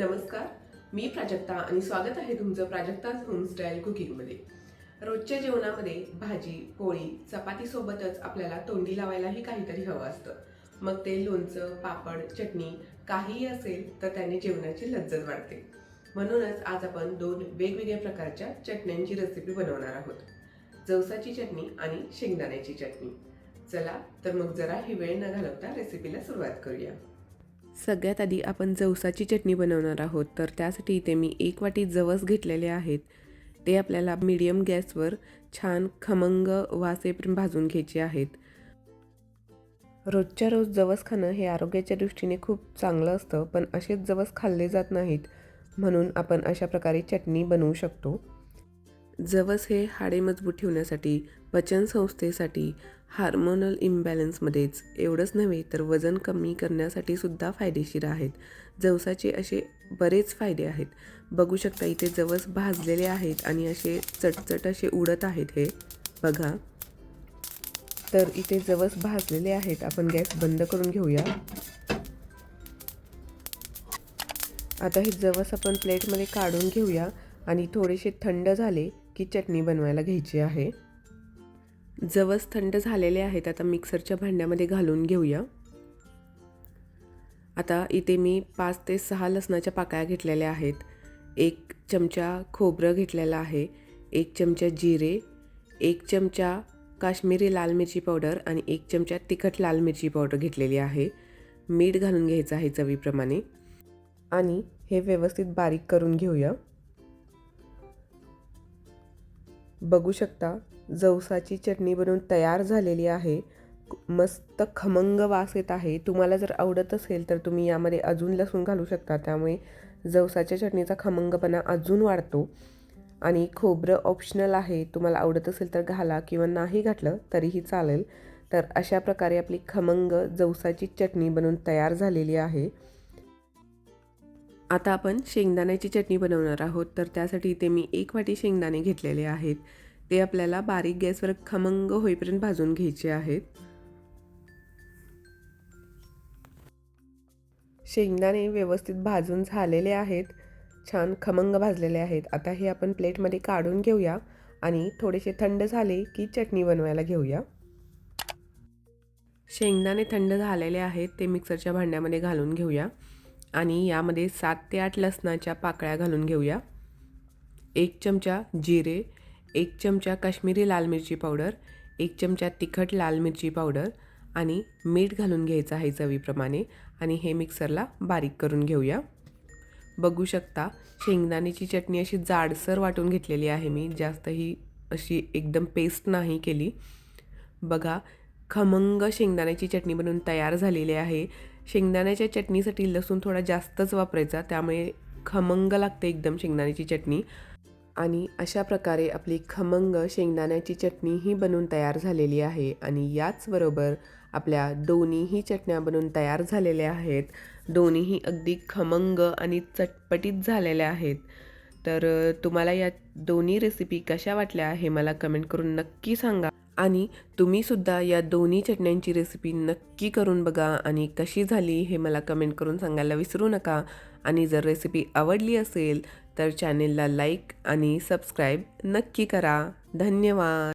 नमस्कार मी प्राजक्ता आणि स्वागत आहे तुमचं प्राजक्ताज होमस्टाईल कुकिंगमध्ये. रोजच्या जेवणामध्ये भाजी पोळी चपातीसोबतच आपल्याला तोंडी लावायलाही काहीतरी हवं असतं. मग ते लोणचं पापड चटणी काहीही असेल तर त्याने जेवणाची लज्जत वाढते. म्हणूनच आज आपण दोन वेगवेगळ्या प्रकारच्या चटण्यांची रेसिपी बनवणार आहोत. जवसाची चटणी आणि शेंगदाण्याची चटणी. चला तर मग जरा ही वेळ न घालवता रेसिपीला सुरुवात करूया. सगळ्यात आधी आपण जवसाची चटणी बनवणार आहोत. तर त्यासाठी इथे मी एक वाटी जवस घेतलेले आहेत. ते आपल्याला मीडियम गॅसवर छान खमंग वासेपर्यंत भाजून घ्यायचे आहेत. रोजच्या रोज जवस खाणं हे आरोग्याच्या दृष्टीने खूप चांगलं असतं पण असेच जवस खाल्ले जात नाहीत म्हणून आपण अशा प्रकारे चटणी बनवू शकतो. जवस हे हाडे मजबूत ठेवण्यासाठी पचनसंस्थेसाठी हार्मोनल इम्बॅलन्समध्येच. एवढंच नव्हे तर वजन कमी करण्यासाठी सुद्धा फायदेशीर आहेत. जवसाचे असे बरेच फायदे आहेत. बघू शकता इथे जवस भाजलेले आहेत आणि असे चटचट असे उडत आहेत हे. बघा. तर इथे जवस भाजलेले आहेत. आपण गॅस बंद करून घेऊया. आता हे जवस आपण प्लेटमध्ये काढून घेऊया आणि थोडेसे थंड झाले की चटणी बनवायला घ्यायची आहे. जवस थंड झालेले आहेत आता मिक्सरच्या भांड्यामध्ये घालून घेऊया. आता इथे मी पाच ते सहा लसणाच्या पाकळ्या घेतलेल्या आहेत. एक चमचा खोबरं घेतलेलं आहे एक चमचा जिरे एक चमचा काश्मीरी लाल मिरची पावडर आणि एक चमचा तिखट लाल मिरची पावडर घेतलेली आहे. मीठ घालून घ्यायचं आहे चवीप्रमाणे. आणि हे व्यवस्थित बारीक करून घेऊया. बघू शकता जवसाची चटणी बनवून तयार झालेली आहे. मस्त खमंग वास येत आहे. तुम्हाला जर आवडत असेल तर तुम्ही यामध्ये अजून लसूण घालू शकता. त्यामुळे जवसाच्या चटणीचा खमंगपणा अजून वाढतो. आणि खोबरं ऑप्शनल आहे. तुम्हाला आवडत असेल तर घाला किंवा नाही घातलं तरीही चालेल. तर अशा प्रकारे आपली खमंग जवसाची चटणी बनवून तयार झालेली आहे. आता आपण शेंगदाण्याची चटणी बनवणार आहोत. तर त्यासाठी इथे मी एक वाटी शेंगदाणे घेतलेले आहेत. ते आपल्याला बारीक गॅसवर खमंग होईपर्यंत भाजून घ्यायचे आहेत. शेंगदाणे व्यवस्थित भाजून झालेले आहेत. छान खमंग भाजलेले आहेत. आता हे आपण प्लेटमध्ये काढून घेऊया आणि थोडेसे थंड झाले की चटणी बनवायला घेऊया. शेंगदाणे थंड झालेले आहेत ते मिक्सरच्या भांड्यामध्ये घालून घेऊया. आणि यामध्ये सात ते आठ लसणाच्या पाकळ्या घालून घेऊया. एक चमचा जिरे एक चमचा काश्मीरी लाल मिरची पावडर एक चमचा तिखट लाल मिरची पावडर आणि मीठ घालून घ्यायचं आहे चवीप्रमाणे आणि हे मिक्सरला बारीक करून घेऊया. बघू शकता शेंगदाण्याची चटणी अशी जाडसर वाटून घेतलेली आहे मी जास्त ही अशी एकदम पेस्ट नाही केली. बघा खमंग शेंगदाण्याची चटणी बनवून तयार झालेली आहे. शेंगदाण्याच्या चटणीसाठी लसूण थोडा जास्तच वापरायचा त्यामुळे खमंग लागते एकदम शेंगदाण्याची चटणी. आणि अशा प्रकारे आपली खमंग शेंगदाण्याची चटणीही बनवून तयार झालेली आहे. आणि याचबरोबर आपल्या दोन्हीही चटण्या बनवून तयार झालेल्या आहेत. दोन्हीही अगदी खमंग आणि चटपटीत झालेल्या आहेत. तर तुम्हाला या दोन्ही रेसिपी कशा वाटल्या हे मला कमेंट करून नक्की सांगा. आणि तुम्हीसुद्धा या दोन्ही चटण्यांची रेसिपी नक्की करून बघा आणि कशी झाली हे मला कमेंट करून सांगायला विसरू नका. आणि जर रेसिपी आवडली असेल तर चॅनेलला लाईक आणि सबस्क्राईब नक्की करा. धन्यवाद.